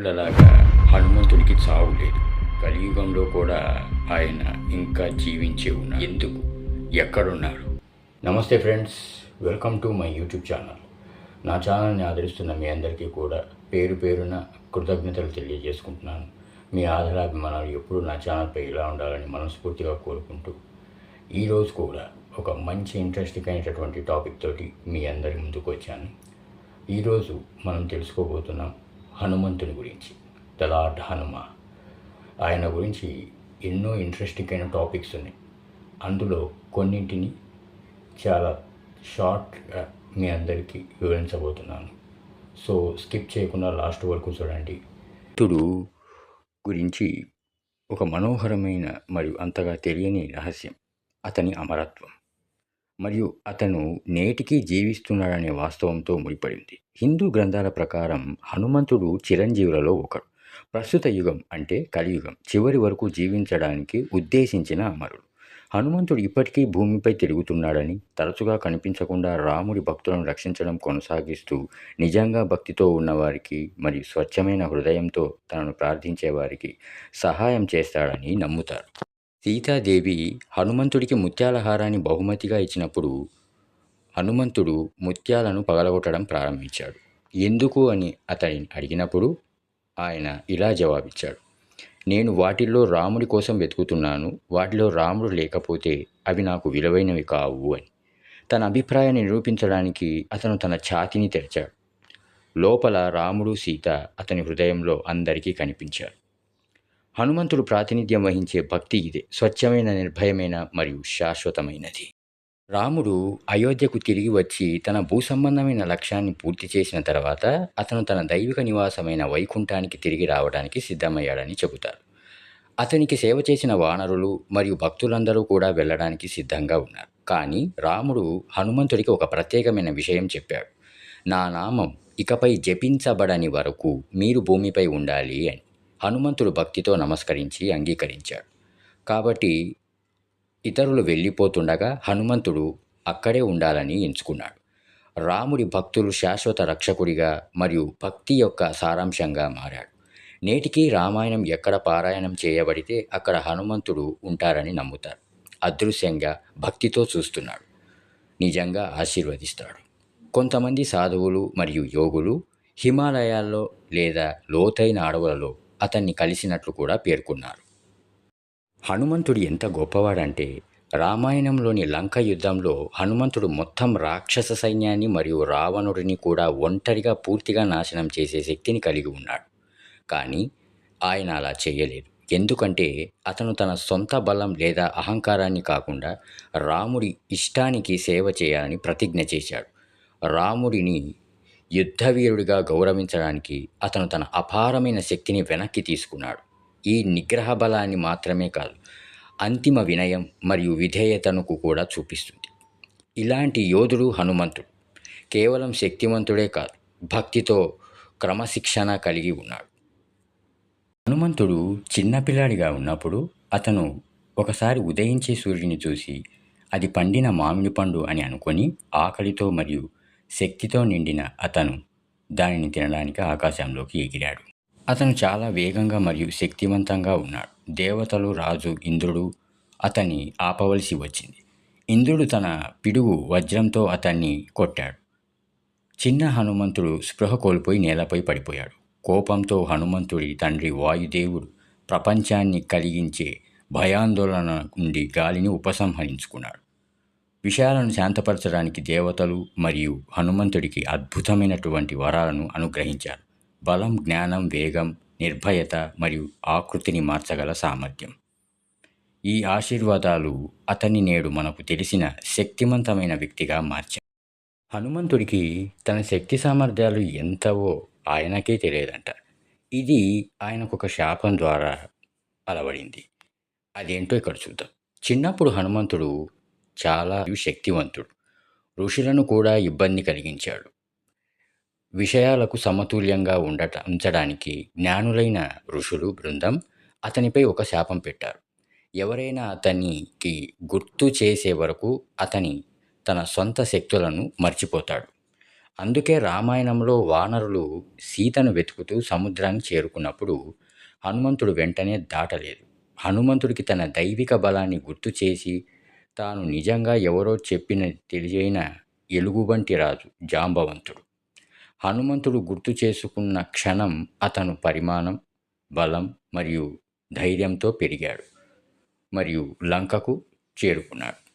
దేవుళ్ళలాగా హనుమంతుడికి చావు లేదు. కలియుగంలో కూడా ఆయన ఇంకా జీవించే ఉన్నారు ఎందుకు? ఎక్కడున్నారు నమస్తే friends welcome to my YouTube channel. నా ఛానల్ని ఆదరిస్తున్న మీ అందరికీ కూడా పేరు పేరున కృతజ్ఞతలు తెలియజేసుకుంటున్నాను. మీ ఆదరాభిమానాలు ఎప్పుడూ నా ఛానల్పై ఇలా ఉండాలని మనస్ఫూర్తిగా కోరుకుంటూ ఈరోజు కూడా ఒక మంచి ఇంట్రెస్టింగ్ అయినటువంటి టాపిక్ తోటి మీ అందరి ముందుకు వచ్చాను. ఈరోజు మనం తెలుసుకోబోతున్నాం హనుమంతుని గురించి. The lord Hanuma. ఆయన గురించి ఎన్నో ఇంట్రెస్టింగ్ అయిన టాపిక్స్ ఉన్నాయి. అందులో కొన్నింటిని చాలా షార్ట్గా మీ అందరికీ వివరించబోతున్నాను. సో స్కిప్ చేయకుండా లాస్ట్ వరకు చూడండి. తుడు గురించి ఒక మనోహరమైన మరియు అంతగా తెలియని రహస్యం. అతని అమరత్వం. మరియు అతను నేటికి జీవిస్తున్నాడనే వాస్తవంతో ముడిపడింది. హిందూ గ్రంథాల ప్రకారం హనుమంతుడు చిరంజీవులలో ఒకడు. ప్రస్తుత యుగం అంటే కలియుగం. చివరి వరకు జీవించడానికి ఉద్దేశించిన అమరుడు. హనుమంతుడు ఇప్పటికీ భూమిపై తిరుగుతున్నాడని తరచుగా కనిపించకుండా రాముడి భక్తులను రక్షించడం కొనసాగిస్తూ నిజంగా భక్తితో ఉన్నవారికి మరియు స్వచ్ఛమైన హృదయంతో తనను ప్రార్థించే వారికి సహాయం చేస్తాడని నమ్ముతారు. సీతాదేవి హనుమంతుడికి ముత్యాలహారాన్ని బహుమతిగా ఇచ్చినప్పుడు హనుమంతుడు ముత్యాలను పగలగొట్టడం ప్రారంభించాడు. ఎందుకు అని అతడిని అడిగినప్పుడు ఆయన ఇలా జవాబిచ్చాడు. నేను వాటిల్లో రాముడి కోసం వెతుకుతున్నాను. వాటిలో రాముడు లేకపోతే అవి నాకు విలువైనవి కావు అని. తన అభిప్రాయాన్ని నిరూపించడానికి అతను తన ఛాతిని తెరిచాడు. లోపల రాముడు సీత అతని హృదయంలో అందరికీ కనిపించారు. హనుమంతుడు ప్రాతినిధ్యం వహించే భక్తి ఇదే. స్వచ్ఛమైన నిర్భయమైన మరియు శాశ్వతమైనది. రాముడు అయోధ్యకు తిరిగి వచ్చి తన భూసంబంధమైన లక్ష్యాన్ని పూర్తి చేసిన తర్వాత అతను తన దైవిక నివాసమైన వైకుంఠానికి తిరిగి రావడానికి సిద్ధమయ్యాడని చెబుతారు. అతనికి సేవ చేసిన వానరులు మరియు భక్తులందరూ కూడా వెళ్ళడానికి సిద్ధంగా ఉన్నారు. కానీ రాముడు హనుమంతుడికి ఒక ప్రత్యేకమైన విషయం చెప్పాడు. నా నామం ఇకపై జపించబడని వరకు మీరు భూమిపై ఉండాలి అని. హనుమంతుడు భక్తితో నమస్కరించి అంగీకరించాడు. కాబట్టి ఇతరులు వెళ్ళిపోతుండగా హనుమంతుడు అక్కడే ఉండాలని ఎంచుకున్నాడు. రాముడి భక్తులు శాశ్వత రక్షకుడిగా మరియు భక్తి యొక్క సారాంశంగా మారాడు. నేటికి రామాయణం ఎక్కడ పారాయణం చేయబడితే అక్కడ హనుమంతుడు ఉంటారని నమ్ముతారు. అదృశ్యంగా భక్తితో చూస్తున్నాడు. నిజంగా ఆశీర్వదిస్తాడు. కొంతమంది సాధువులు మరియు యోగులు హిమాలయాల్లో లేదా లోతైన అడవులలో అతన్ని కలిసినట్లు కూడా పేర్కొన్నారు. హనుమంతుడు ఎంత గొప్పవాడంటే రామాయణంలోని లంక యుద్ధంలో హనుమంతుడు మొత్తం రాక్షస సైన్యాన్ని మరియు రావణుడిని కూడా ఒంటరిగా పూర్తిగా నాశనం చేసే శక్తిని కలిగి ఉన్నాడు. కానీ ఆయన అలా చేయలేదు. ఎందుకంటే అతను తన సొంత బలం లేదా అహంకారాన్ని కాకుండా రాముడి ఇష్టానికి సేవ చేయాలని ప్రతిజ్ఞ చేశాడు. రాముడిని యుద్ధవీరుడిగా గౌరవించడానికి అతను తన అపారమైన శక్తిని వెనక్కి తీసుకున్నాడు. ఈ నిగ్రహ బలాన్ని మాత్రమే కాదు అంతిమ వినయం మరియు విధేయతను కూడా చూపిస్తుంది. ఇలాంటి యోధుడు హనుమంతుడు. కేవలం శక్తివంతుడే కాదు భక్తితో క్రమశిక్షణ కలిగి ఉన్నాడు. హనుమంతుడు చిన్నపిల్లాడిగా ఉన్నప్పుడు అతను ఒకసారి ఉదయించే సూర్యుని చూసి అది పండిన మామిడి పండు అని అనుకొని ఆకలితో మరియు శక్తితో నిండిన అతను దానిని తినడానికి ఆకాశంలోకి ఎగిరాడు. అతను చాలా వేగంగా మరియు శక్తివంతంగా ఉన్నాడు. దేవతలు రాజు ఇంద్రుడు అతన్ని ఆపవలసి వచ్చింది. ఇంద్రుడు తన పిడుగు వజ్రంతో అతన్ని కొట్టాడు. చిన్న హనుమంతుడు స్పృహ కోల్పోయి నేలపై పడిపోయాడు. కోపంతో హనుమంతుడి తండ్రి వాయుదేవుడు ప్రపంచాన్ని కలిగించే భయాందోళన నుండి గాలిని ఉపసంహరించుకున్నాడు. విషయాలను శాంతపరచడానికి దేవతలు మరియు హనుమంతుడికి అద్భుతమైనటువంటి వరాలను అనుగ్రహించారు. బలం జ్ఞానం వేగం నిర్భయత మరియు ఆకృతిని మార్చగల సామర్థ్యం. ఈ ఆశీర్వాదాలు అతన్ని నేడు మనకు తెలిసిన శక్తివంతమైన వ్యక్తిగా మార్చాయి. హనుమంతుడికి తన శక్తి సామర్థ్యాలు ఎంతవో ఆయనకే తెలియదంట. ఇది ఆయనకు ఒక శాపం ద్వారా అలవడింది. అదేంటో ఇక్కడ చూద్దాం. చిన్నప్పుడు హనుమంతుడు చాలా శక్తివంతుడు. ఋషులను కూడా ఇబ్బంది కలిగించాడు. విషయాలకు సమతుల్యంగా ఉండట ఉంచడానికి జ్ఞానులైన ఋషులు బృందం అతనిపై ఒక శాపం పెట్టారు. ఎవరైనా అతనికి గుర్తు చేసే వరకు అతని తన సొంత శక్తులను మర్చిపోతాడు. అందుకే రామాయణంలో వానరులు సీతను వెతుకుతూ సముద్రాన్ని చేరుకున్నప్పుడు హనుమంతుడు వెంటనే దాటలేదు. హనుమంతుడికి తన దైవిక బలాన్ని గుర్తు చేసి తాను నిజంగా ఎవరో చెప్పిన తెలియైన ఎలుగుబంటి రాజు జాంబవంతుడు. హనుమంతుడు గుర్తు చేసుకున్న క్షణం అతను పరిమాణం బలం మరియు ధైర్యంతో పెరిగాడు మరియు లంకకు చేరుకున్నాడు.